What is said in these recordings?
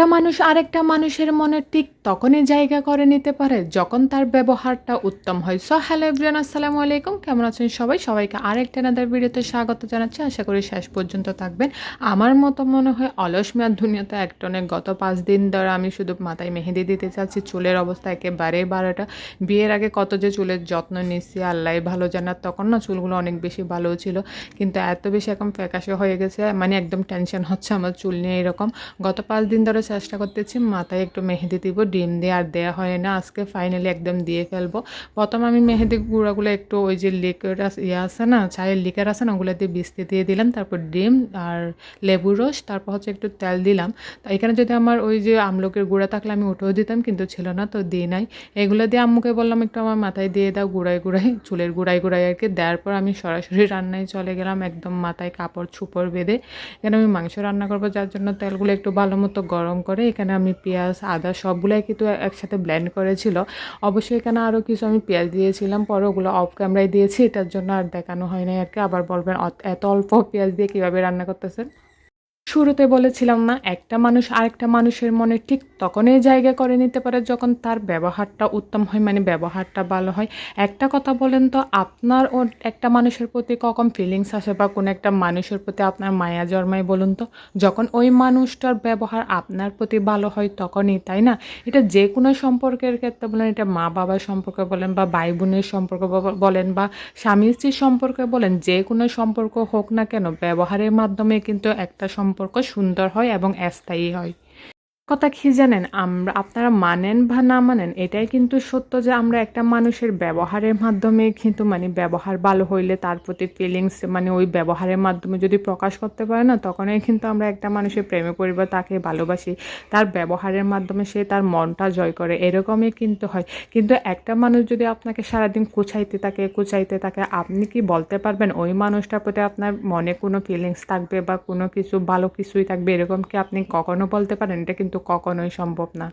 একটা মানুষ আরেকটা মানুষের মনে ঠিক তখনই জায়গা করে নিতে পারে যখন তার ব্যবহারটা উত্তম হয়। সো হ্যালো এভরিয়ান আসসালামু আলাইকুম। কেমন আছেন সবাই? সবাইকে আরেকটা নাদার ভিডিওতে স্বাগত জানাচ্ছি। আশা করি শেষ পর্যন্ত থাকবেন। আমার মতো মনে হয় অলস মেয়াদ দুনিয়াতে একটনে গত পাঁচ দিন ধরে আমি শুধু মাথায় মেহেদি দিতে চাচ্ছি, চুলের অবস্থা একেবারে বারোটা। বিয়ের আগে কত যে চুলের যত্ন নিচ্ছি আল্লাহ ভালো জানার তখন না চুলগুলো অনেক বেশি ভালো ছিল। কিন্তু এত বেশি এখন ফ্যাকাশে হয়ে গেছে মানে একদম টেনশন হচ্ছে আমার চুল নিয়ে এরকম। গত পাঁচ দিন ধরে চেষ্টা করতেছি, মাথায় একটু মেহেদি দিব, ডিম দিয়ে আর দেওয়া হয় না। আজকে ফাইনালি একদম দিয়ে ফেলব। প্রথম আমি মেহেদি গুঁড়াগুলো একটু ওই যে লিকুইড ইয়ে আছে না, চায়ের লিকার আছে না, ওগুলো দিয়ে বিস্তি দিয়ে দিলাম, তারপর ডিম আর লেবু রস, তারপর হচ্ছে একটু তেল দিলাম। তো এখানে যদি আমার ওই যে আমলকের গুঁড়া থাকলে আমি উঠেও দিতাম, কিন্তু ছিল না, তো দিই নাই। এগুলো দিয়ে আম্মুকে বললাম, একটু আমার মাথায় দিয়ে দাও গুঁড়াই গুঁড়াই চুলের গুঁড়াই গুঁড়াই আর কি। দেওয়ার পর আমি সরাসরি রান্নায় চলে গেলাম, একদম মাথায় কাপড় ছুপড় বেঁধে। এখানে আমি মাংস রান্না করব, যার জন্য তেলগুলো একটু ভালো মতো গরম করে, এখানে আমি পেঁয়াজ, আদা সবগুলাই কিন্তু একসাথে ব্লেন্ড করেছিল। অবশ্যই এখানে আরও কিছু আমি পেঁয়াজ দিয়েছিলাম, পরে ওগুলো অফ ক্যামেরায় দিয়েছি, এটার জন্য আর দেখানো হয় নাই আর কি আবার বলবেন এত অল্প পেঁয়াজ দিয়ে কীভাবে রান্না করতেছেন? শুরুতে বলেছিলাম না, একটা মানুষ আরেকটা মানুষের মনে ঠিক তখনই জায়গা করে নিতে পারে যখন তার ব্যবহারটা উত্তম হয় মানে ব্যবহারটা ভালো হয়। একটা কথা বলেন তো, আপনার ও একটা মানুষের প্রতি কখন ফিলিংস আসে বা কোনো একটা মানুষের প্রতি আপনার মায়া জন্মায় বলুন তো? যখন ওই মানুষটার ব্যবহার আপনার প্রতি ভালো হয় তখনই, তাই না? এটা যে কোনো সম্পর্কের ক্ষেত্রে বলেন, এটা মা বাবার সম্পর্কে বলেন বা ভাই বোনের সম্পর্ক বলেন বা স্বামী স্ত্রীর সম্পর্কে বলেন যে কোনো সম্পর্ক হোক না কেন, ব্যবহারের মাধ্যমে কিন্তু একটা সম্পর্ক সুন্দর হয় এবং স্থায়ী হয়। কথা কি জানেন? আমরা, আপনারা মানেন বা না মানেন, এটাই কিন্তু সত্য যে আমরা একটা মানুষের ব্যবহারের মাধ্যমে কিন্তু মানে ব্যবহার ভালো হইলে তার প্রতি ফিলিংস মানে ওই ব্যবহারের মাধ্যমে যদি প্রকাশ করতে পারে না, তখনই কিন্তু আমরা একটা মানুষের প্রেমে পড়ি বা তাকে ভালোবাসি। তার ব্যবহারের মাধ্যমে সে তার মনটা জয় করে, এরকমই কিন্তু হয়। কিন্তু একটা মানুষ যদি আপনাকে সারাদিন কুচাইতে থাকে কুচাইতে থাকে, আপনি কি বলতে পারবেন? ওই মানুষটার প্রতি আপনার মনে কোনো ফিলিংস থাকবে বা কোনো কিছু, ভালো কিছুই থাকবে, এরকম কি আপনি কখনো বলতে পারেন? এটা কিন্তু কখনোই সম্ভব না।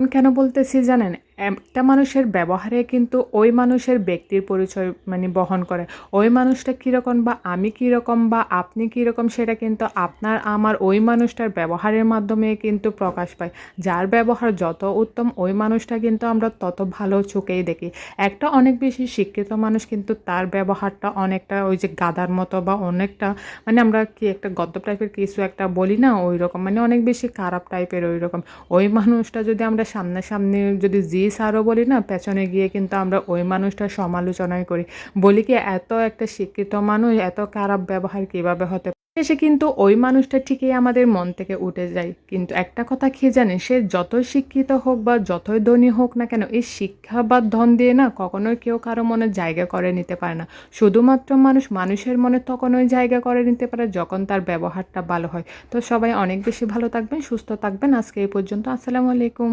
কেন বলতেছি জানেন? একটা মানুষের ব্যবহারে কিন্তু ওই মানুষের ব্যক্তির পরিচয় মানে বহন করে। ওই মানুষটা কীরকম বা আমি কীরকম বা আপনি কীরকম সেটা কিন্তু আপনার, আমার ওই মানুষটার ব্যবহারের মাধ্যমে কিন্তু প্রকাশ পায়। যার ব্যবহার যত উত্তম, ওই মানুষটা কিন্তু আমরা তত ভালো চোখেই দেখি। একটা অনেক বেশি শিক্ষিত মানুষ কিন্তু তার ব্যবহারটা অনেকটা ওই যে গাদার মতো বা অনেকটা মানে আমরা কি একটা গদ্য টাইপের কিছু একটা বলি না ওই রকম মানে অনেক বেশি খারাপ টাইপের ওই রকম ওই মানুষটা যদি আমরা সামনাসামনি যদি জি স্যারও বলি না, পেছনে গিয়ে কিন্তু আমরা ওই মানুষটার সমালোচনাই করি। বলি কি, এত একটা শিক্ষিত মানুষ, এত খারাপ ব্যবহার কীভাবে হতে? শেষে কিন্তু ওই মানুষটা ঠিকই আমাদের মন থেকে উঠে যায়। কিন্তু একটা কথা কি জানে সে যতই শিক্ষিত হোক বা যতই ধনী হোক না কেন, এই শিক্ষা বা ধন দিয়ে না কখনোই কেউ কারও মনে জায়গা করে নিতে পারে না। শুধুমাত্র মানুষ মানুষের মনে তখনই জায়গা করে নিতে পারে যখন তার ব্যবহারটা ভালো হয়। তো সবাই অনেক বেশি ভালো থাকবেন, সুস্থ থাকবেন। আজকে এই পর্যন্ত, আসসালামু আলাইকুম।